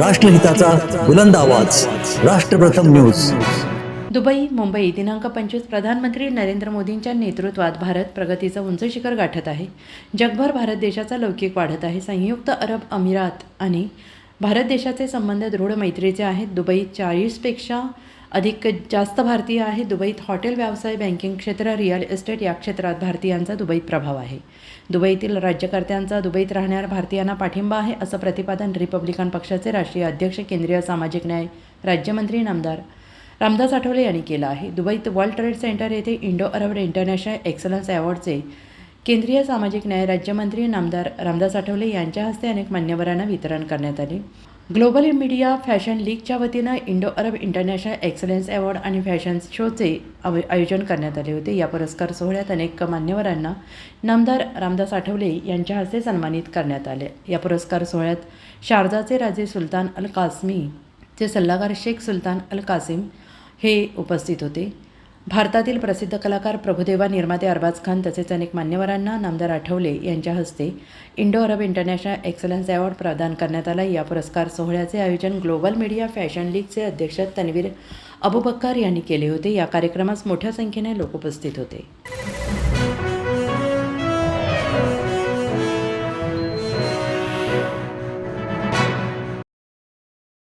राष्ट्रहिताचा बुलंद आवाज. राष्ट्रप्रथम news. Dubai Mumbai दिनांक पंचवीस. प्रधानमंत्री नरेंद्र मोदींच्या नेतृत्वात भारत प्रगतीचं उंच शिखर गाठत आहे. जगभर भारत देशाचा लौकिक वाढत आहे. संयुक्त अरब अमिरात आणि भारत देशाचे संबंध दृढ मैत्रीचे आहेत. दुबईत चाळीसपेक्षा अधिक जास्त भारतीय आहे. दुबईत हॉटेल व्यवसाय बँकिंग क्षेत्र रिअल इस्टेट या क्षेत्रात भारतीयांचा दुबईत प्रभाव आहे. दुबईतील राज्यकर्त्यांचा दुबईत राहणाऱ्या भारतीयांना पाठिंबा आहे असं प्रतिपादन रिपब्लिकन पक्षाचे राष्ट्रीय अध्यक्ष केंद्रीय सामाजिक न्याय राज्यमंत्री नामदार रामदास आठवले यांनी केलं आहे. दुबईत वर्ल्ड ट्रेड सेंटर येथे इंडो अरब इंटरनॅशनल एक्सलन्स अवॉर्डचे केंद्रीय सामाजिक न्याय राज्यमंत्री नामदार रामदास आठवले यांच्या हस्ते अनेक मान्यवरांना वितरण करण्यात आले. ग्लोबल मीडिया फॅशन लीगच्या वतीनं Indo Arab international excellence award आणि फॅशन शोचे आव- आयोजन करण्यात आले होते. या पुरस्कार सोहळ्यात अनेक मान्यवरांना नामदार रामदास आठवले यांच्या हस्ते सन्मानित करण्यात आले. या पुरस्कार सोहळ्यात शारजाचे राजे सुलतान अल कासमी चे सल्लागार शेख सुलतान अल कासिम हे उपस्थित होते. भारतातील प्रसिद्ध कलाकार प्रभुदेवा निर्माते अरबाज खान तसेच अनेक मान्यवरांना नामदार आठवले यांच्या हस्ते Indo Arab international excellence award प्रदान करण्यात आला. या पुरस्कार सोहळ्याचे आयोजन ग्लोबल मीडिया फॅशन लीगचे अध्यक्ष तन्वीर अबुबक्कर यांनी केले होते. या कार्यक्रमास मोठ्या संख्येने लोक उपस्थित होते.